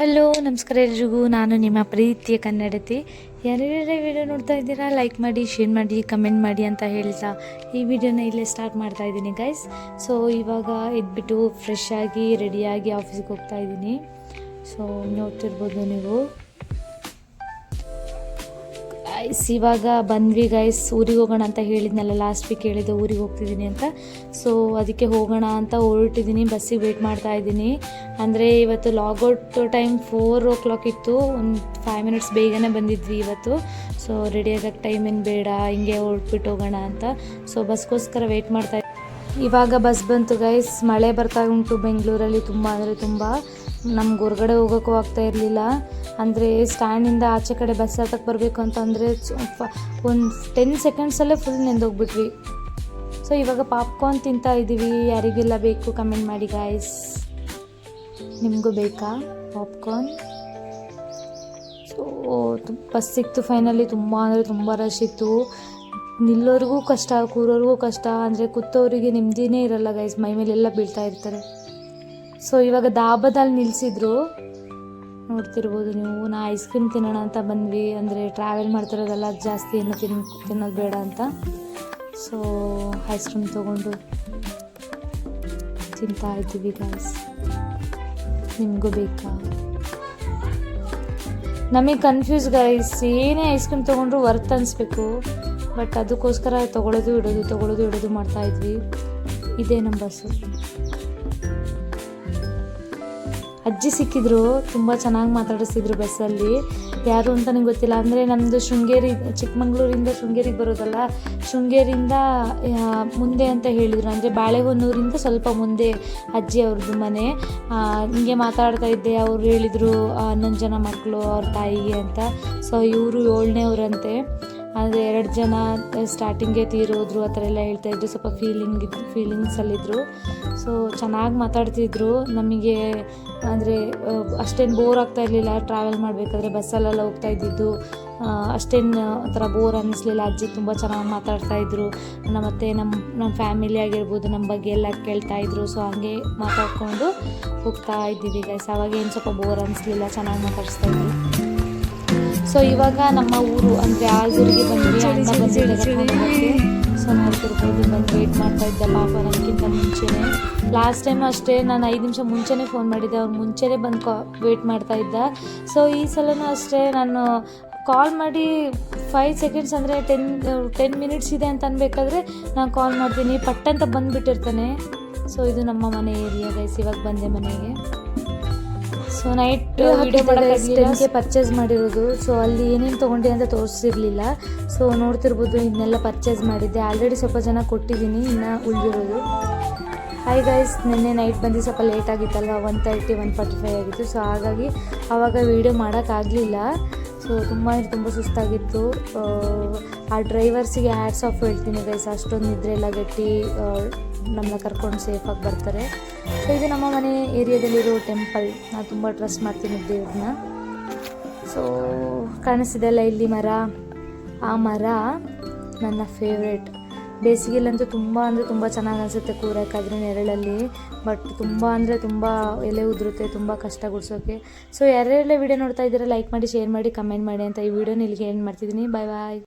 Hello, ನಮಸ್ಕಾರ ಎಲ್ರಿಗೂ. ನಾನು ನಿಮ್ಮ ಪ್ರೀತಿಯ ಕನ್ನಡತಿ. ಯಾರ್ಯಾರ ವಿಡಿಯೋ ನೋಡ್ತಾ ಇದ್ದೀರಾ ಲೈಕ್ ಮಾಡಿ ಶೇರ್ ಮಾಡಿ ಕಮೆಂಟ್ ಮಾಡಿ ಅಂತ ಹೇಳ್ತಾ ಈ ವಿಡಿಯೋನ ಇಲ್ಲೇ ಸ್ಟಾರ್ಟ್ ಮಾಡ್ತಾ ಇದ್ದೀನಿ ಗೈಸ್ ಸೊ ಇವಾಗ ಇದ್ಬಿಟ್ಟು ಫ್ರೆಶ್ ಆಗಿ ರೆಡಿಯಾಗಿ ಆಫೀಸ್ಗೆ ಹೋಗ್ತಾ ಇದ್ದೀನಿ. ಸೊ ನೋಡ್ತಿರ್ಬೋದು ನೀವು. ಇವಾಗ ಬಂದ್ವಿ ಗೈಸ್ ಊರಿಗೆ ಹೋಗೋಣ ಅಂತ ಹೇಳಿದ್ನಲ್ಲ ಲಾಸ್ಟ್ ವೀಕ್ ಹೇಳಿದ್ದೆ ಊರಿಗೆ ಹೋಗ್ತಿದ್ದೀನಿ ಅಂತ. ಸೊ ಅದಕ್ಕೆ ಹೋಗೋಣ ಅಂತ ಹೊರಟಿದ್ದೀನಿ, ಬಸ್ಸಿಗೆ ವೆಯ್ಟ್ ಮಾಡ್ತಾ ಇದ್ದೀನಿ. ಅಂದರೆ ಇವತ್ತು logout time four o'clock ಇತ್ತು, ಒಂದು ಫೈವ್ ಮಿನಿಟ್ಸ್ ಬೇಗನೆ ಬಂದಿದ್ವಿ ಇವತ್ತು. ಸೊ ರೆಡಿ ಆಗಕ್ಕೆ ಟೈಮ್ ಏನು ಬೇಡ, ಹಿಂಗೆ ಹೊರಟ್ಬಿಟ್ಟು ಹೋಗೋಣ ಅಂತ. ಸೊ ಬಸ್ಗೋಸ್ಕರ ವೆಯ್ಟ್ ಮಾಡ್ತಾ. ಇವಾಗ ಬಸ್ ಬಂತು ಗೈಸ್ ಮಳೆ ಬರ್ತಾ ಉಂಟು ಬೆಂಗಳೂರಲ್ಲಿ ತುಂಬ, ಅಂದರೆ ತುಂಬ. ನಮ್ಗೆ ಹೊರಗಡೆ ಹೋಗೋಕ್ಕೂ ಆಗ್ತಾ ಇರಲಿಲ್ಲ. ಅಂದರೆ ಸ್ಟ್ಯಾಂಡಿಂದ ಆಚೆ ಕಡೆ ಬಸ್ ಹತ್ತಕ್ಕೆ ಬರಬೇಕು ಅಂತಂದರೆ ಒಂದು ಟೆನ್ ಸೆಕೆಂಡ್ಸಲ್ಲೇ ಫುಲ್ ನೆಂದೋಗ್ಬಿಟ್ವಿ. ಸೊ ಇವಾಗ ಪಾಪ್ಕಾರ್ನ್ ತಿಂತಾ ಇದ್ದೀವಿ ಯಾರಿಗೆಲ್ಲ ಬೇಕು ಕಮೆಂಟ್ ಮಾಡಿ ಗಾಯ್ಸ್ ನಿಮಗೂ ಬೇಕಾ ಪಾಪ್ಕಾರ್ನ್ ಸೊ ಬಸ್ ಸಿಕ್ತು ಫೈನಲಿ ತುಂಬ ಅಂದರೆ ತುಂಬ ರಶ್ ಇತ್ತು. ನಿಲ್ಲೋರಿಗೂ ಕಷ್ಟ, ಕೂರೋರಿಗೂ ಕಷ್ಟ. ಅಂದರೆ ಕೂತೋರಿಗೆ ನೆಮ್ಮದಿನೇ ಇರಲ್ಲ ಗೈಸ್ ಮೈ ಮೇಲೆಲ್ಲ ಬೀಳ್ತಾ ಇರ್ತಾರೆ. ಸೊ ಇವಾಗ ದಾಬಾದಲ್ಲಿ ನಿಲ್ಲಿಸಿದ್ರು ನೋಡ್ತಿರ್ಬೋದು ನೀವು. ನಾ ಐಸ್ ಕ್ರೀಮ್ ತಿನ್ನೋಣ ಅಂತ ಬಂದ್ವಿ. ಅಂದರೆ ಟ್ರಾವೆಲ್ ಮಾಡ್ತಿರೋದೆಲ್ಲ ಜಾಸ್ತಿ ಏನು ತಿನ್ ತಿನ್ನೋದು ಬೇಡ ಅಂತ. ಸೊ ಐಸ್ ಕ್ರೀಮ್ ತೊಗೊಂಡು ತಿಂತಾ ಇದ್ದೀವಿ ಗಾಯ್ಸ್ ನಿಮಗೂ ಬೇಕಾ? ನಮಗೆ ಕನ್ಫ್ಯೂಸ್ ಗೈಸ್ ಏನೇ ಐಸ್ ಕ್ರೀಮ್ ತೊಗೊಂಡ್ರು ವರ್ತ್ ಅನಿಸ್ಬೇಕು. ಬಟ್ ಅದಕ್ಕೋಸ್ಕರ ತೊಗೊಳೋದು ಇಡೋದು ತೊಗೊಳೋದು ಇಡೋದು ಮಾಡ್ತಾ ಇದ್ವಿ. ಇದೇ ನಮ್ಮ ಬಸ್ಸು ಅಜ್ಜಿ ಸಿಕ್ಕಿದ್ರು, ತುಂಬ ಚೆನ್ನಾಗಿ ಮಾತಾಡಿಸ್ತಿದ್ರು ಬಸ್ಸಲ್ಲಿ. ಯಾರು ಅಂತ ನಂಗೆ ಗೊತ್ತಿಲ್ಲ. ಅಂದರೆ ನಮ್ಮದು ಶೃಂಗೇರಿ, ಚಿಕ್ಕಮಂಗ್ಳೂರಿಂದ ಶೃಂಗೇರಿಗೆ ಬರೋದಲ್ಲ. ಶೃಂಗೇರಿಯಿಂದ ಮುಂದೆ ಅಂತ ಹೇಳಿದರು. ಅಂದರೆ ಬಾಳೆಹೊನ್ನೂರಿಂದ ಸ್ವಲ್ಪ ಮುಂದೆ ಅಜ್ಜಿ ಅವ್ರದ್ದು ಮನೆ. ಹಿಂಗೆ ಮಾತಾಡ್ತಾ ಇದ್ದೆ. ಅವ್ರು ಹೇಳಿದರು ಹನ್ನೊಂದು ಜನ ಮಕ್ಕಳು ಅವ್ರ ತಾಯಿಗೆ ಅಂತ. ಸೊ ಇವರು ಏಳನೇವ್ರಂತೆ ಅಂದರೆ ಎರಡು ಜನ ಸ್ಟಾರ್ಟಿಂಗೇ ತೀರೋದ್ರು, ಆ ಥರ ಎಲ್ಲ ಹೇಳ್ತಾ ಇದ್ರು. ಸ್ವಲ್ಪ ಫೀಲಿಂಗ್ ಫೀಲಿಂಗ್ಸಲ್ಲಿದ್ದರು ಸೊ ಚೆನ್ನಾಗಿ ಮಾತಾಡ್ತಿದ್ರು. ನಮಗೆ, ಅಂದರೆ ಅಷ್ಟೇನು ಬೋರ್ ಆಗ್ತಾ ಇರಲಿಲ್ಲ. ಟ್ರಾವೆಲ್ ಮಾಡಬೇಕಾದ್ರೆ ಬಸ್ಸಲ್ಲೆಲ್ಲ ಹೋಗ್ತಾ ಇದ್ದಿದ್ದು. ಅಷ್ಟೇನು ಥರ ಬೋರ್ ಅನ್ನಿಸ್ಲಿಲ್ಲ. ಅಜ್ಜಿ ತುಂಬ ಚೆನ್ನಾಗಿ ಮಾತಾಡ್ತಾ ಇದ್ರು. ನಮ್ಮ ಮತ್ತೆ ನಮ್ಮ ನಮ್ಮ ಫ್ಯಾಮಿಲಿ ಆಗಿರ್ಬೋದು ನಮ್ಮ ಬಗ್ಗೆ ಎಲ್ಲ ಕೇಳ್ತಾ ಇದ್ರು. ಸೊ ಹಂಗೆ ಮಾತಾಡ್ಕೊಂಡು ಹೋಗ್ತಾ ಇದ್ದೀವಿ ಗೈಸ್ ಅವಾಗೇನು ಸ್ವಲ್ಪ ಬೋರ್ ಅನ್ನಿಸ್ಲಿಲ್ಲ. ಚೆನ್ನಾಗಿ ಮಾತಾಡಿಸ್ತಾ ಇದ್ರು ಸೊ ಇವಾಗ ನಮ್ಮ ಊರು ಅಂದರೆ ಆಲ್ದೂರಿಗೆ ಬಂದ್ವಿ ಅಣ್ಣ ಬಂದಿದ್ದಾರೆ ಸೊ ನೋಡ್ತಿರ್ಬೋದು ಬಂದು ವೇಟ್ ಮಾಡ್ತಾ ಇದ್ದ ಪಾಪ ನನಗಿಂತ ಮುಂಚೆನೇ. ಲಾಸ್ಟ್ ಟೈಮ್ ಅಷ್ಟೇ ನಾನು ಐದು ನಿಮಿಷ ಮುಂಚೆನೇ ಫೋನ್ ಮಾಡಿದ್ದೆ. ಅವ್ರು ಮುಂಚೆನೇ ಬಂದು ಕಾ ವೇಟ್ ಮಾಡ್ತಾ ಇದ್ದ. ಸೊ ಈ ಸಲನೂ ಅಷ್ಟೇ ನಾನು ಕಾಲ್ ಮಾಡಿ ಫೈವ್ ಸೆಕೆಂಡ್ಸ್ ಅಂದರೆ ಟೆನ್ ಟೆನ್ ಮಿನಿಟ್ಸ್ ಇದೆ ಅಂತ ಅನ್ಬೇಕಾದ್ರೆ ನಾನು ಕಾಲ್ ಮಾಡ್ತೀನಿ. ಪಟ್ಟಂತ ಬಂದುಬಿಟ್ಟಿರ್ತಾನೆ. ಸೊ ಇದು ನಮ್ಮ ಮನೆ ಏರಿಯಾ ಗೈಸ್ ಇವಾಗ ಬಂದೆ ಮನೆಗೆ. ಸೊ ನೈಟ್ ವಿಡಿಯೋ ಟೆನ್ಗೆ ಪರ್ಚೇಸ್ ಮಾಡಿರೋದು. ಸೊ ಅಲ್ಲಿ ಏನೇನು ತೊಗೊಂಡೆ ಅಂತ ತೋರಿಸಿರ್ಲಿಲ್ಲ. ಸೊ ನೋಡ್ತಿರ್ಬೋದು ಇದನ್ನೆಲ್ಲ ಪರ್ಚೇಸ್ ಮಾಡಿದ್ದೆ. ಆಲ್ರೆಡಿ ಸ್ವಲ್ಪ ಜನ ಕೊಟ್ಟಿದ್ದೀನಿ ಇನ್ನು ಉಳಿದಿರೋದು. ಹಾಯ್ ಗೈಸ್ ನಿನ್ನೆ ನೈಟ್ ಬಂದು ಸ್ವಲ್ಪ late ಆಗಿತ್ತಲ್ವ? One thirty one forty five ಆಗಿತ್ತು. ಸೊ ಹಾಗಾಗಿ ಆವಾಗ ವೀಡಿಯೋ ಮಾಡೋಕ್ಕಾಗಲಿಲ್ಲ ಸೊ ತುಂಬ ತುಂಬ ಸುಸ್ತಾಗಿತ್ತು. ಆ, ಡ್ರೈವರ್ಸಿಗೆ ಹ್ಯಾಟ್ಸ್ ಆಫ್ ಹೇಳ್ತೀನಿ ಗೈಸ್ ಅಷ್ಟೊಂದು ನಿದ್ರೆ ಎಲ್ಲ ಗಟ್ಟಿ ನಮ್ಮನ್ನ ಕರ್ಕೊಂಡು ಸೇಫಾಗಿ ಬರ್ತಾರೆ. ಸೊ ಇದು ನಮ್ಮ ಮನೆ ಏರಿಯಾದಲ್ಲಿರೋ ಟೆಂಪಲ್ ನಾನು ತುಂಬ ಟ್ರಸ್ಟ್ ಮಾಡ್ತೀನಿ ದೇವ್ರನ್ನ. ಸೊ ಕಾಣಿಸ್ತಿದೆಲ್ಲ ಇಲ್ಲಿ ಮರ? ಆ ಮರ ನನ್ನ ಫೇವ್ರೇಟ್ ಬೇಸಿಗೆಲ್ಲಂತೂ ತುಂಬ ಅಂದರೆ ತುಂಬ ಚೆನ್ನಾಗಿ ಅನಿಸುತ್ತೆ ಕೂರೋಕ್ಕಾದ್ರೆ ನೆರಳಲ್ಲಿ. ಬಟ್ ತುಂಬ ಅಂದರೆ ತುಂಬ ಎಲೆ ಉದುರುತ್ತೆ ತುಂಬ ಕಷ್ಟ ಗುಡ್ಸೋಕ್ಕೆ ಸೊ ಯಾರ್ಯಾರೆಲ್ಲ ವಿಡಿಯೋ ನೋಡ್ತಾ ಇದ್ದೀರಾ ಲೈಕ್ ಮಾಡಿ ಶೇರ್ ಮಾಡಿ ಕಮೆಂಟ್ ಮಾಡಿ ಅಂತ ಈ ವಿಡಿಯೋನ ಇಲ್ಲಿಗೆ ಏನು ಮಾಡ್ತಿದ್ದೀನಿ. ಬಾಯ್ ಬಾಯ್